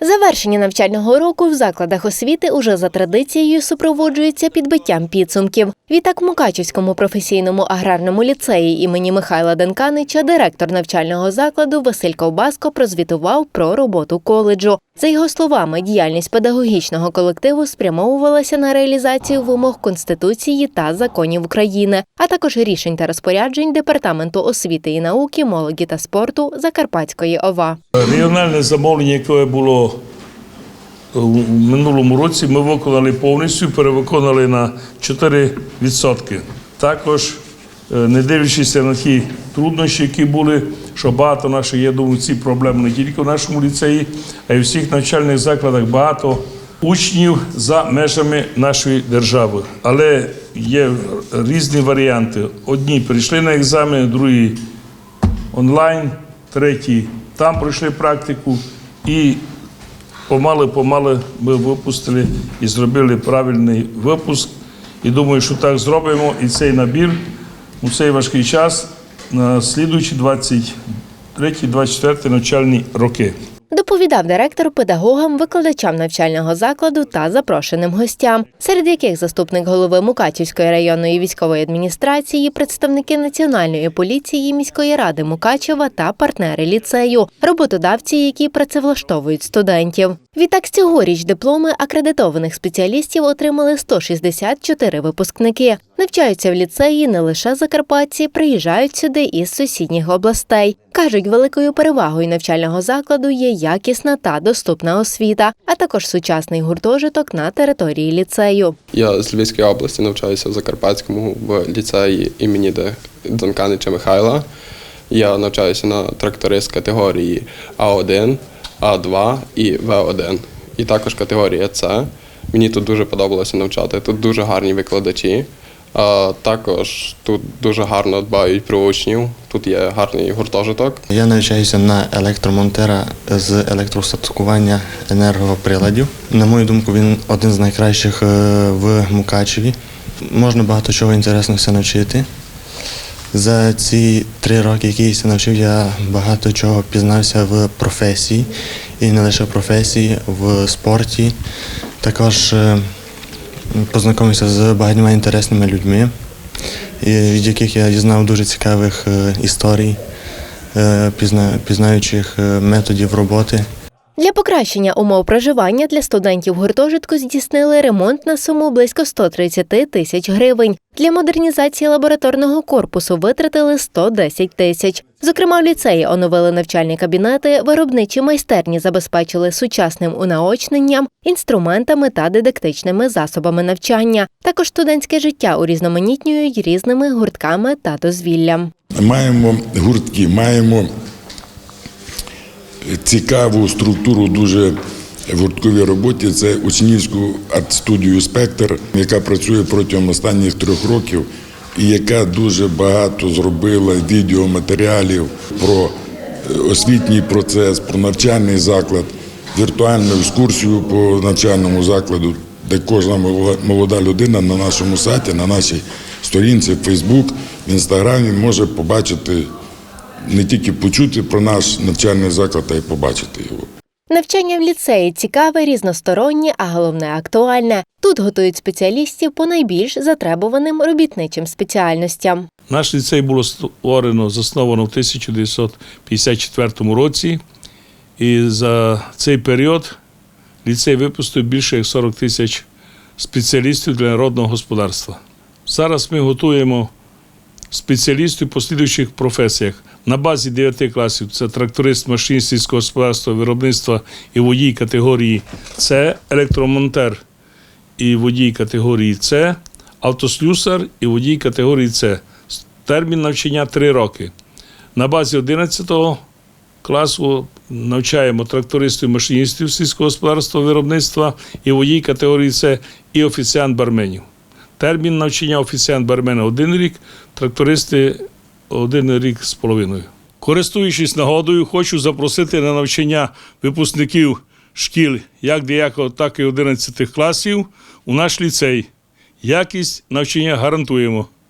Завершення навчального року в закладах освіти уже за традицією супроводжується підбиттям підсумків. Відтак в Мукачівському професійному аграрному ліцеї імені Михайла Денканича директор навчального закладу Василь Ковбаско прозвітував про роботу коледжу. За його словами, діяльність педагогічного колективу спрямовувалася на реалізацію вимог Конституції та законів України, а також рішень та розпоряджень Департаменту освіти і науки, молоді та спорту Закарпатської ОВА. Регіональне замовлення, яке було у минулому році, ми виконали повністю, перевиконали на 4%. Також, е, не дивлячись на ті труднощі, які були, що багато наших, я думаю, ці проблеми не тільки в нашому ліцеї, а й у всіх навчальних закладах багато учнів за межами нашої держави. Але є різні варіанти. Одні прийшли на екзамен, другі онлайн, треті там пройшли практику і помали-помали ми випустили і зробили правильний випуск. І думаю, що так зробимо і цей набір у цей важкий час на слідуючі 23-24 навчальні роки. Доповідав директор педагогам, викладачам навчального закладу та запрошеним гостям, серед яких заступник голови Мукачівської районної військової адміністрації, представники національної поліції міської ради Мукачева та партнери ліцею, роботодавці, які працевлаштовують студентів. Відтак цьогоріч дипломи акредитованих спеціалістів отримали 164 випускники. Навчаються в ліцеї не лише закарпатці, приїжджають сюди із сусідніх областей. Кажуть, великою перевагою навчального закладу є якісна та доступна освіта, а також сучасний гуртожиток на території ліцею. Я з Львівської області навчаюся в Закарпатському в ліцеї імені Донканича Михайла. Я навчаюся на тракторист категорії А1, А2 і В1. І також категорія С. Мені тут дуже подобалося навчати. Тут дуже гарні викладачі. А також тут дуже гарно дбають про учнів. Тут є гарний гуртожиток. Я навчаюся на електромонтера з електростаткування енергоприладів. На мою думку, він один з найкращих е, в Мукачеві. Можна багато чого інтересного навчити. За ці три роки, які я навчив, я багато чого пізнався в професії, і не лише в професії, в спорті. Також е, познайомився з багатьма інтересними людьми, від яких я дізнав дуже цікавих е, історій, е, пізнаючих е, методів роботи. Для покращення умов проживання для студентів гуртожитку здійснили ремонт на суму близько 130 тисяч гривень. Для модернізації лабораторного корпусу витратили 110 тисяч. Зокрема, в ліцеї оновили навчальні кабінети, виробничі майстерні забезпечили сучасним унаочненням, інструментами та дидактичними засобами навчання. Також студентське життя урізноманітнюють різними гуртками та дозвіллям. Маємо гуртки, маємо цікаву структуру дуже в гуртковій роботі. Це учнівську арт-студію Спектр, яка працює протягом останніх трьох років і яка дуже багато зробила відеоматеріалів про е, освітній процес, про навчальний заклад, віртуальну екскурсію по навчальному закладу, де кожна молода- людина на нашому сайті, на нашій сторінці в Фейсбук, в Інстаграмі може побачити не тільки почути про наш навчальний заклад, а й побачити його. Навчання в ліцеї цікаве, різностороннє, а головне актуальне. Тут готують спеціалістів по найбільш затребуваним робітничим спеціальностям. Наш ліцей було створено, засновано в 1954 році. І за цей період ліцей випустив більше як 40 тисяч спеціалістів для народного господарства. Зараз ми готуємо спеціалістів по слідуючих професіях. На базі 9 класів це тракторист, машиніст сільського господарства, виробництва і водій категорії С, електромонтер і водій категорії С, автослюсар і водій категорії С. Термін навчання 3 роки. На базі 11 класу навчаємо трактористів, машиністів сільського господарства, виробництва і водій категорії С і офіціант барменів. Термін навчання офіціант бармена один рік, трактористи один рік з половиною. Користуючись нагодою, хочу запросити на навчання випускників шкіл як 9, так і 11 класів у наш ліцей. Якість навчання гарантуємо.